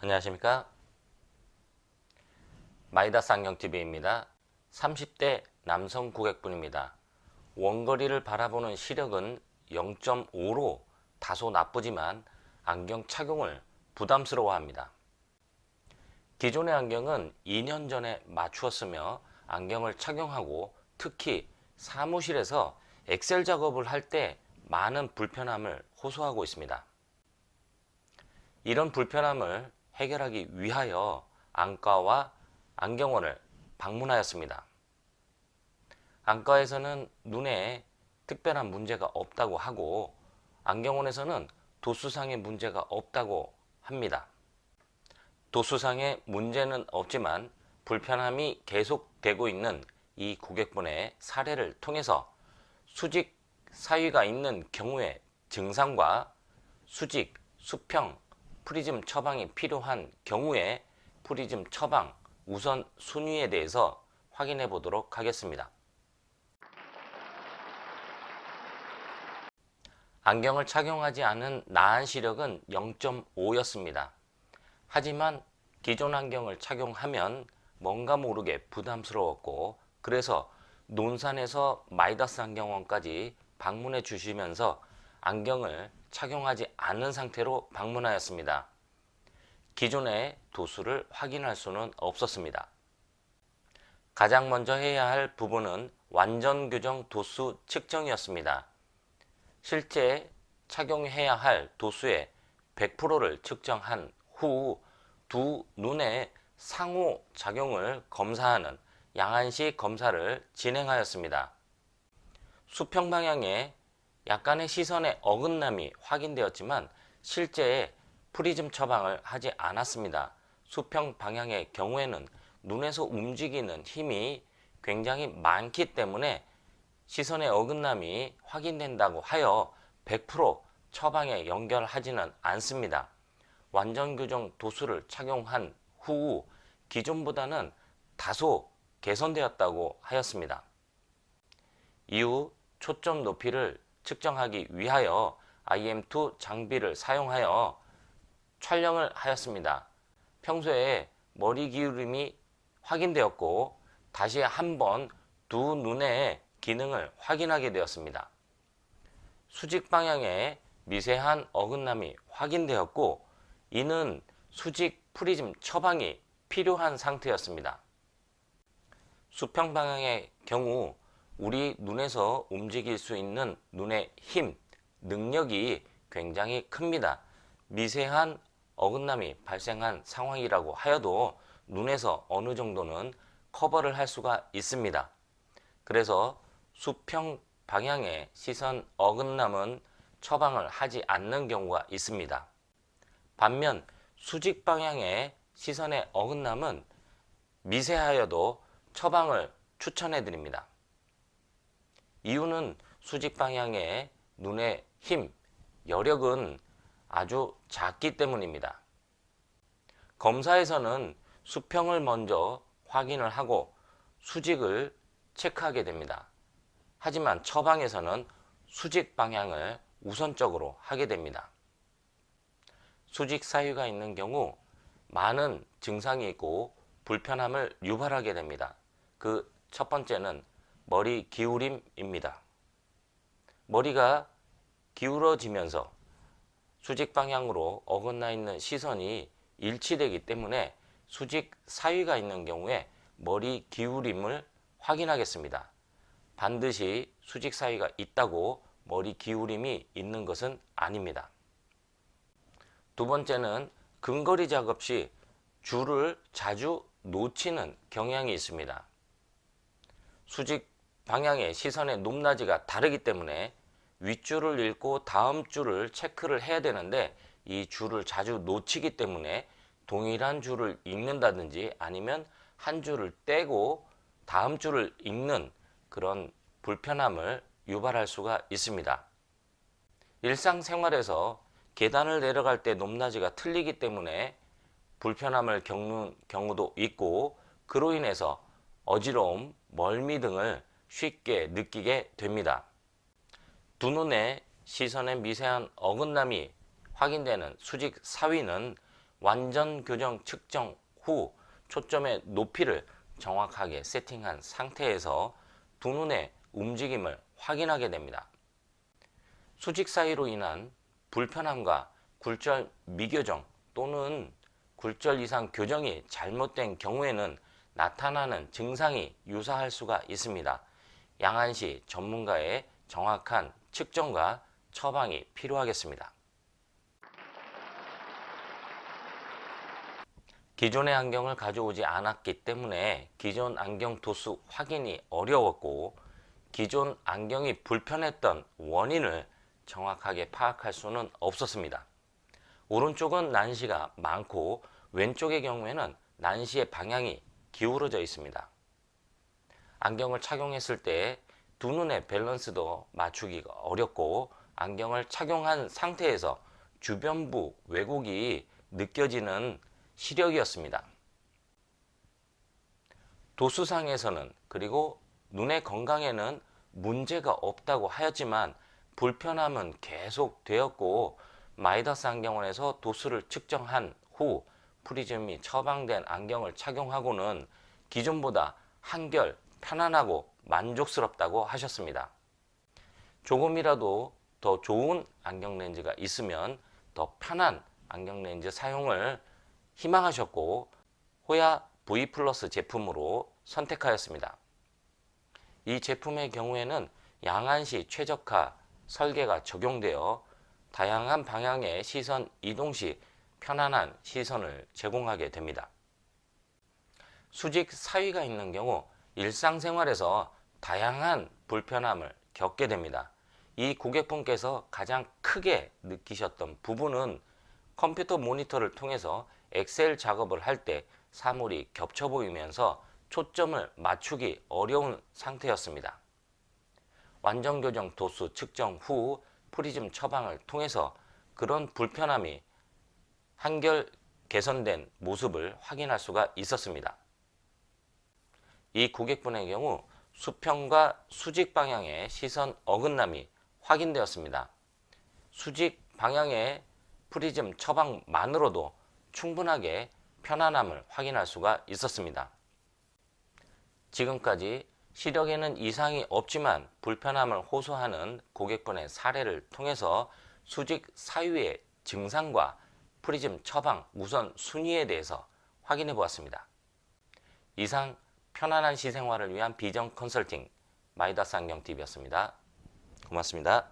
안녕하십니까? 마이다스 안경TV입니다. 30대 남성 고객분입니다. 원거리를 바라보는 시력은 0.5로 다소 나쁘지만 안경 착용을 부담스러워합니다. 기존의 안경은 2년 전에 맞추었으며 안경을 착용하고 특히 사무실에서 엑셀 작업을 할 때 많은 불편함을 호소하고 있습니다. 이런 불편함을 해결하기 위하여 안과와 안경원을 방문하였습니다. 안과에서는 눈에 특별한 문제가 없다고 하고 안경원에서는 도수상의 문제가 없다고 합니다. 도수상의 문제는 없지만 불편함이 계속되고 있는 이 고객분의 사례를 통해서 수직 사위가 있는 경우의 증상과 수직, 수평, 프리즘 처방이 필요한 경우에 프리즘 처방 우선 순위에 대해서 확인해 보도록 하겠습니다. 안경을 착용하지 않은 나한 시력은 0.5였습니다. 하지만 기존 안경을 착용하면 뭔가 모르게 부담스러웠고 그래서 논산에서 마이다스 안경원까지 방문해 주시면서 안경을 착용하지 않은 상태로 방문하였습니다. 기존의 도수를 확인할 수는 없었습니다. 가장 먼저 해야 할 부분은 완전 교정 도수 측정이었습니다. 실제 착용해야 할 도수의 100%를 측정한 후 두 눈의 상호 작용을 검사하는 양안시 검사를 진행하였습니다. 수평 방향에 약간의 시선의 어긋남이 확인되었지만 실제 프리즘 처방을 하지 않았습니다. 수평 방향의 경우에는 눈에서 움직이는 힘이 굉장히 많기 때문에 시선의 어긋남이 확인된다고 하여 100% 처방에 연결하지는 않습니다. 완전 교정 도수를 착용한 후 기존보다는 다소 개선되었다고 하였습니다. 이후 초점 높이를 측정하기 위하여 IM2 장비를 사용하여 촬영을 하였습니다. 평소에 머리 기울임이 확인되었고 다시 한번 두 눈의 기능을 확인하게 되었습니다. 수직 방향에 미세한 어긋남이 확인되었고 이는 수직 프리즘 처방이 필요한 상태였습니다. 수평 방향의 경우 우리 눈에서 움직일 수 있는 눈의 힘, 능력이 굉장히 큽니다. 미세한 어긋남이 발생한 상황이라고 하여도 눈에서 어느 정도는 커버를 할 수가 있습니다. 그래서 수평 방향의 시선 어긋남은 처방을 하지 않는 경우가 있습니다. 반면 수직 방향의 시선의 어긋남은 미세하여도 처방을 추천해 드립니다. 이유는 수직 방향의 눈의 힘, 여력은 아주 작기 때문입니다. 검사에서는 수평을 먼저 확인을 하고 수직을 체크하게 됩니다. 하지만 처방에서는 수직 방향을 우선적으로 하게 됩니다. 수직 사유가 있는 경우 많은 증상이 있고 불편함을 유발하게 됩니다. 그 첫 번째는 머리 기울임입니다. 머리가 기울어지면서 수직 방향으로 어긋나 있는 시선이 일치되기 때문에 수직 사위가 있는 경우에 머리 기울임을 확인하겠습니다. 반드시 수직 사위가 있다고 머리 기울임이 있는 것은 아닙니다. 두 번째는 근거리 작업 시 줄을 자주 놓치는 경향이 있습니다. 수직 방향의 시선의 높낮이가 다르기 때문에 윗줄을 읽고 다음 줄을 체크를 해야 되는데 이 줄을 자주 놓치기 때문에 동일한 줄을 읽는다든지 아니면 한 줄을 떼고 다음 줄을 읽는 그런 불편함을 유발할 수가 있습니다. 일상생활에서 계단을 내려갈 때 높낮이가 틀리기 때문에 불편함을 겪는 경우도 있고 그로 인해서 어지러움, 멀미 등을 쉽게 느끼게 됩니다. 두 눈의 시선의 미세한 어긋남이 확인되는 수직 사위는 완전 교정 측정 후 초점의 높이를 정확하게 세팅한 상태에서 두 눈의 움직임을 확인하게 됩니다. 수직 사이로 인한 불편함과 굴절 미교정 또는 굴절 이상 교정이 잘못된 경우에는 나타나는 증상이 유사할 수가 있습니다. 양안시 전문가의 정확한 측정과 처방이 필요하겠습니다. 기존의 안경을 가져오지 않았기 때문에 기존 안경 도수 확인이 어려웠고 기존 안경이 불편했던 원인을 정확하게 파악할 수는 없었습니다. 오른쪽은 난시가 많고 왼쪽의 경우에는 난시의 방향이 기울어져 있습니다. 안경을 착용했을 때 두 눈의 밸런스도 맞추기가 어렵고 안경을 착용한 상태에서 주변부 왜곡이 느껴지는 시력이었습니다. 도수상에서는 그리고 눈의 건강에는 문제가 없다고 하였지만 불편함은 계속 되었고 마이더스 안경원에서 도수를 측정한 후 프리즘이 처방된 안경을 착용하고는 기존보다 한결 편안하고 만족스럽다고 하셨습니다. 조금이라도 더 좋은 안경 렌즈가 있으면 더 편한 안경 렌즈 사용을 희망하셨고 호야 V 플러스 제품으로 선택하였습니다. 이 제품의 경우에는 양안시 최적화 설계가 적용되어 다양한 방향의 시선 이동 시 편안한 시선을 제공하게 됩니다. 수직 사위가 있는 경우 일상생활에서 다양한 불편함을 겪게 됩니다. 이 고객분께서 가장 크게 느끼셨던 부분은 컴퓨터 모니터를 통해서 엑셀 작업을 할 때 사물이 겹쳐 보이면서 초점을 맞추기 어려운 상태였습니다. 완전 교정 도수 측정 후 프리즘 처방을 통해서 그런 불편함이 한결 개선된 모습을 확인할 수가 있었습니다. 이 고객분의 경우 수평과 수직 방향의 시선 어긋남이 확인되었습니다. 수직 방향의 프리즘 처방만으로도 충분하게 편안함을 확인할 수가 있었습니다. 지금까지 시력에는 이상이 없지만 불편함을 호소하는 고객분의 사례를 통해서 수직 사유의 증상과 프리즘 처방 우선 순위에 대해서 확인해 보았습니다. 이상 편안한 시생활을 위한 비전 컨설팅 마이다스 안경TV였습니다. 고맙습니다.